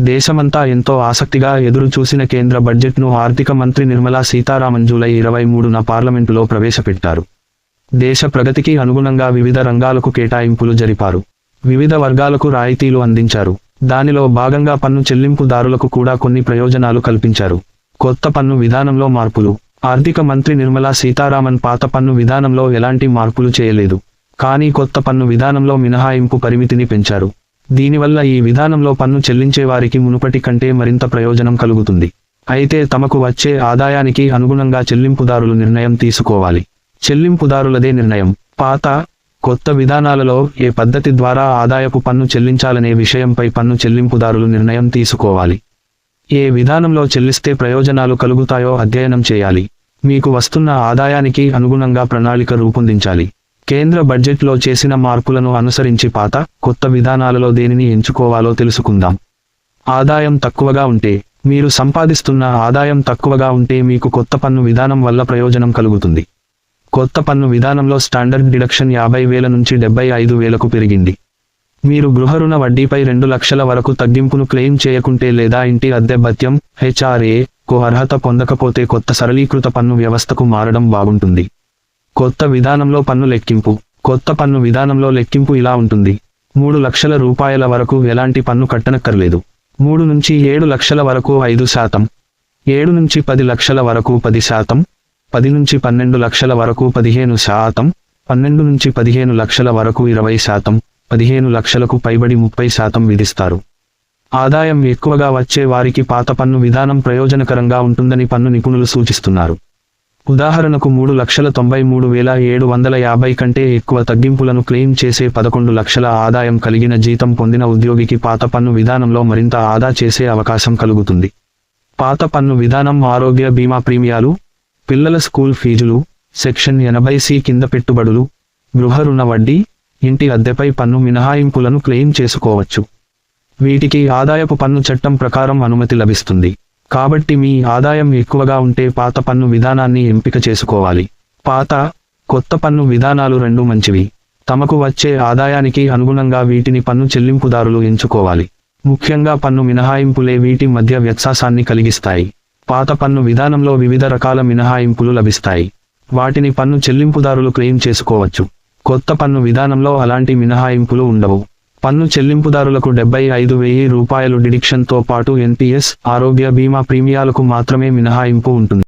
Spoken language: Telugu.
దేశమంతా ఎంతో ఆసక్తిగా ఎదురు చూసిన కేంద్ర బడ్జెట్ను ఆర్థిక మంత్రి నిర్మలా సీతారామన్ జూలై ఇరవై మూడున పార్లమెంటులో ప్రవేశపెట్టారు. దేశ ప్రగతికి అనుగుణంగా వివిధ రంగాలకు కేటాయింపులు జరిపారు. వివిధ వర్గాలకు రాయితీలు అందించారు. దానిలో భాగంగా పన్ను చెల్లింపుదారులకు కూడా కొన్ని ప్రయోజనాలు కల్పించారు. కొత్త పన్ను విధానంలో మార్పులు. ఆర్థిక మంత్రి నిర్మలా సీతారామన్ పాత పన్ను విధానంలో ఎలాంటి మార్పులు చేయలేదు. కానీ కొత్త పన్ను విధానంలో మినహాయింపు పరిమితిని పెంచారు. దీనివల్ల ఈ విధానంలో పన్ను చెల్లించే వారికి మునుపటి కంటే మరింత ప్రయోజనం కలుగుతుంది. అయితే తమకు వచ్చే ఆదాయానికి అనుగుణంగా చెల్లింపుదారులు నిర్ణయం తీసుకోవాలి. చెల్లింపుదారులదే నిర్ణయం. పాత కొత్త విధానాలలో ఏ పద్ధతి ద్వారా ఆదాయపు పన్ను చెల్లించాలనే విషయంపై పన్ను చెల్లింపుదారులు నిర్ణయం తీసుకోవాలి. ఏ విధానంలో చెల్లిస్తే ప్రయోజనాలు కలుగుతాయో అధ్యయనం చేయాలి. మీకు వస్తున్న ఆదాయానికి అనుగుణంగా ప్రణాళిక రూపొందించాలి. కేంద్ర బడ్జెట్లో చేసిన మార్పులను అనుసరించి పాత కొత్త విధానాలలో దేనిని ఎంచుకోవాలో తెలుసుకుందాం. ఆదాయం తక్కువగా ఉంటే మీరు సంపాదిస్తున్న ఆదాయం తక్కువగా ఉంటే మీకు కొత్త పన్ను విధానం వల్ల ప్రయోజనం కలుగుతుంది. కొత్త పన్ను విధానంలో స్టాండర్డ్ డిడక్షన్ యాభై వేల నుంచి డెబ్బై ఐదు వేలకు పెరిగింది. మీరు గృహ రుణ వడ్డీపై రెండు లక్షల వరకు తగ్గింపును క్లెయిమ్ చేయకుంటే లేదా ఇంటి అద్దె భత్యం హెచ్ఆర్ఏ కు అర్హత పొందకపోతే కొత్త సరళీకృత పన్ను వ్యవస్థకు మారడం బాగుంటుంది. కొత్త విధానంలో పన్ను లెక్కింపు. కొత్త పన్ను విధానంలో లెక్కింపు ఇలా ఉంటుంది. మూడు లక్షల రూపాయల వరకు ఎలాంటి పన్ను కట్టనక్కర్లేదు. మూడు నుంచి ఏడు లక్షల వరకు ఐదు శాతం. ఏడు నుంచి పది లక్షల వరకు పది శాతం. పది నుంచి పన్నెండు లక్షల వరకు పదిహేను శాతం. పన్నెండు నుంచి పదిహేను లక్షల వరకు ఇరవై శాతం. పదిహేను లక్షలకు పైబడి ముప్పై శాతం విధిస్తారు. ఆదాయం ఎక్కువగా వచ్చే వారికి పాత పన్ను విధానం ప్రయోజనకరంగా ఉంటుందని పన్ను నిపుణులు సూచిస్తున్నారు. ఉదాహరణకు మూడు లక్షల తొంభై మూడు వేల ఏడు వందల యాభై కంటే ఎక్కువ తగ్గింపులను క్లెయిమ్ చేసే పదకొండు లక్షల ఆదాయం కలిగిన జీతం పొందిన ఉద్యోగికి పాత పన్ను విధానంలో మరింత ఆదా చేసే అవకాశం కలుగుతుంది. పాత పన్ను విధానం ఆరోగ్య బీమా ప్రీమియాలు పిల్లల స్కూల్ ఫీజులు సెక్షన్ ఎనభై సి కింద పెట్టుబడులు గృహ రుణ వడ్డీ ఇంటి అద్దెపై పన్ను మినహాయింపులను క్లెయిమ్ చేసుకోవచ్చు. వీటికి ఆదాయపు పన్ను చట్టం ప్రకారం అనుమతి లభిస్తుంది. కాబట్టి మీ ఆదాయం ఎక్కువగా ఉంటే పాత పన్ను విధానాన్ని ఎంపిక చేసుకోవాలి. పాత కొత్త పన్ను విధానాలు రెండు మంచివి. తమకు వచ్చే ఆదాయానికి అనుగుణంగా వీటిని పన్ను చెల్లింపుదారులు ఎంచుకోవాలి. ముఖ్యంగా పన్ను మినహాయింపులే వీటి మధ్య వ్యత్యాసాన్ని కలిగిస్తాయి. పాత పన్ను విధానంలో వివిధ రకాల మినహాయింపులు లభిస్తాయి. వాటిని పన్ను చెల్లింపుదారులు క్లెయిమ్ చేసుకోవచ్చు. కొత్త పన్ను విధానంలో అలాంటి మినహాయింపులు ఉండవు. పన్ను చెల్లింపుదారులకు డెబ్బై ఐదు వెయ్యి రూపాయలు డిడిక్షన్తో పాటు ఎన్పిఎస్ ఆరోగ్య బీమా ప్రీమియాలకు మాత్రమే మినహాయింపు ఉంటుంది.